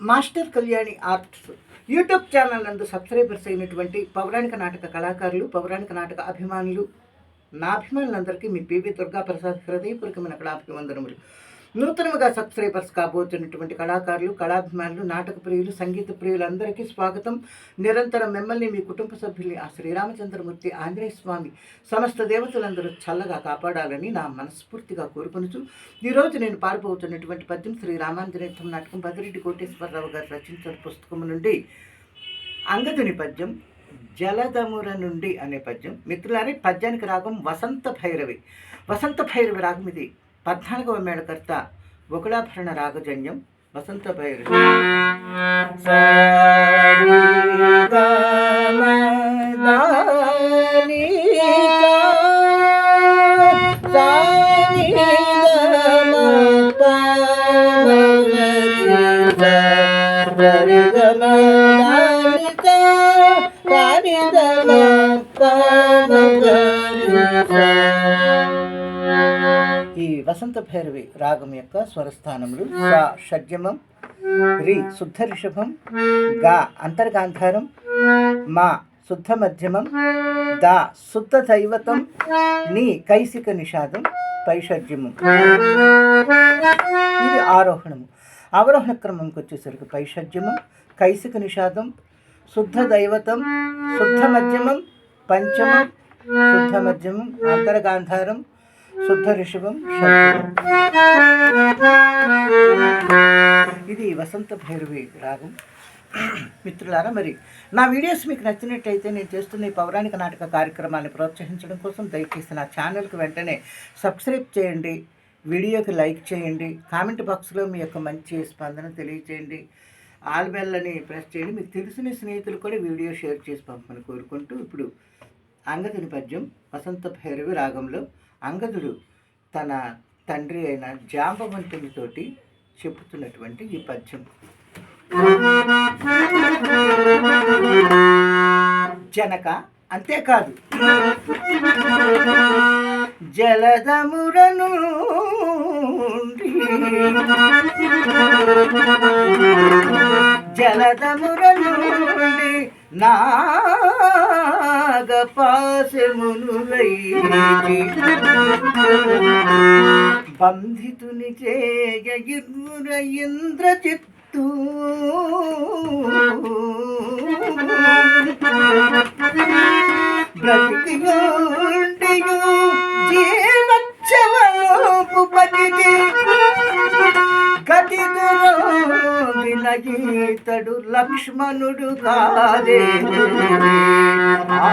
Master Kalyani arts YouTube channel నందు subscribers అయినటువంటి పౌరాణిక నాటక కళాకారులు పౌరాణిక నాటక అభిమానులు నా అభిమానులందరికీ మీ పివి దుర్గా ప్రసాద్ హృదయపూర్వకమైన కళాభివందనములు. నూతనముగా సబ్స్క్రైబర్స్ కాబోతున్నటువంటి కళాకారులు కళాభిమానులు నాటక ప్రియులు సంగీత ప్రియులందరికీ స్వాగతం. నిరంతరం మిమ్మల్ని మీ కుటుంబ సభ్యుల్ని ఆ శ్రీరామచంద్రమూర్తి ఆంజనేయ స్వామి సమస్త దేవతలందరూ చల్లగా కాపాడాలని నా మనస్ఫూర్తిగా కోరుకొనుచు ఈరోజు నేను పారిపోతున్నటువంటి పద్యం శ్రీ రామాంజనేయం నాటకం బదిరెడ్డి కోటేశ్వరరావు గారు రచించిన పుస్తకం నుండి అంగదుని పద్యం జలదముర నుండి అనే పద్యం. మిత్రులారి పద్యానికి రాగం వసంత భైరవి. వసంత భైరవి రాగం ఇది. పద్నాలుగవ మేళకర్త ఒకళాభరణ రాగజన్యం వసంత భైరవి. ఈ వసంత భైరవి రాగం యొక్క స్వరస్థానములు సా షడ్జమం రి శుద్ధ రిషభం గా అంతర్గాంధారం మా శుద్ధ మధ్యమం దా శుద్ధ దైవతం నీ కైసిక నిషాదం పైషడ్యమం. ఇది ఆరోహణము. అవరోహణ క్రమంకి వచ్చేసరికి పైషడ్యమం కైసిక నిషాదం శుద్ధ దైవతం శుద్ధ మధ్యమం పంచమం శుద్ధ మధ్యమం అంతరగాంధారం శుద్ధ ఋషభం ఇది వసంత భైరవి రాగం. మిత్రులారా మరి నా వీడియోస్ మీకు నచ్చినట్టయితే నేను చేస్తున్న ఈ పౌరాణిక నాటక కార్యక్రమాన్ని ప్రోత్సహించడం కోసం దయచేసి నా ఛానల్కి వెంటనే సబ్స్క్రైబ్ చేయండి వీడియోకి లైక్ చేయండి కామెంట్ బాక్స్లో మీ యొక్క మంచి స్పందన తెలియచేయండి. ఆల్ బెల్ అని ప్రెస్ చేయండి. మీకు తెలిసిన స్నేహితులు కూడా వీడియో షేర్ చేసి పంపమని కోరుకుంటూ ఇప్పుడు అంగదుని పద్యం వసంత భైరవి రాగంలో అంగదుడు తన తండ్రి అయిన జాంబవంతునితోటి చెప్పుతున్నటువంటి ఈ పద్యం. జనక అంతేకాదు. జలదమురను జలదమురను నాగపాశమునులై బంధితుని చేయ ఇరుర ఇంద్రచిత్తు. బ్రతికియుండియు లక్ష్మణుడు కాదే. ఆ.